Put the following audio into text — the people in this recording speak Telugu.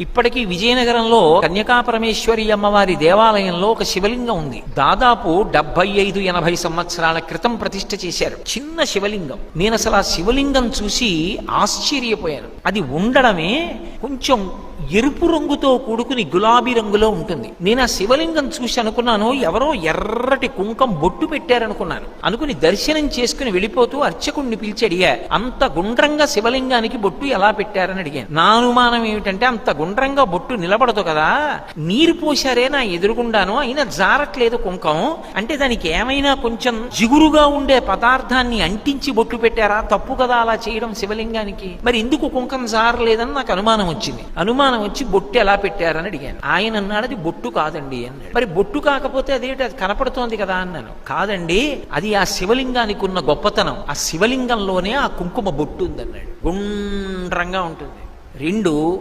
ఇప్పటికీ విజయనగరంలో కన్యకాపరమేశ్వరి అమ్మవారి దేవాలయంలో ఒక శివలింగం ఉంది. దాదాపు డెబ్బై ఐదు ఎనభై సంవత్సరాల క్రితం ప్రతిష్ఠ చేశారు. చిన్న శివలింగం. నేను అసలు ఆ శివలింగం చూసి ఆశ్చర్యపోయాను. అది ఉండడమే కొంచెం ఎరుపు రంగుతో కూడుకుని గులాబీ రంగులో ఉంటుంది. నేను ఆ శివలింగం చూసి అనుకున్నాను ఎవరో ఎర్రటి కుంకం బొట్టు పెట్టారనుకున్నాను. అనుకుని దర్శనం చేసుకుని వెళ్ళిపోతూ అర్చకుడిని పిలిచి అడిగా అంత గుండ్రంగా శివలింగానికి బొట్టు ఎలా పెట్టారని అడిగాను. నా అనుమానం ఏమిటంటే అంత గుండ్రంగా బొట్టు నిలబడదు కదా. నీరు పోశారే నా ఎదురుగుండాను అయినా జారట్లేదు కుంకం. అంటే దానికి ఏమైనా కొంచెం జిగురుగా ఉండే పదార్థాన్ని అంటించి బొట్టు పెట్టారా? తప్పు కదా అలా చేయడం శివలింగానికి. మరి ఎందుకు కుంకం జారలేదని నాకు అనుమానం వచ్చింది. అనుమానం వచ్చి బొట్టు ఎలా పెట్టారని అడిగాను. ఆయన అన్నాడు అది బొట్టు కాదండి అన్నాడు. మరి బొట్టు కాకపోతే అదేంటి? అది కనపడుతోంది కదా అన్నాను. కాదండి అది ఆ శివలింగానికి ఉన్న గొప్పతనం. ఆ శివలింగంలోనే ఆ కుంకుమ బొట్టు ఉందన్నాడు. గుండ్రంగా ఉంటుంది. రెండు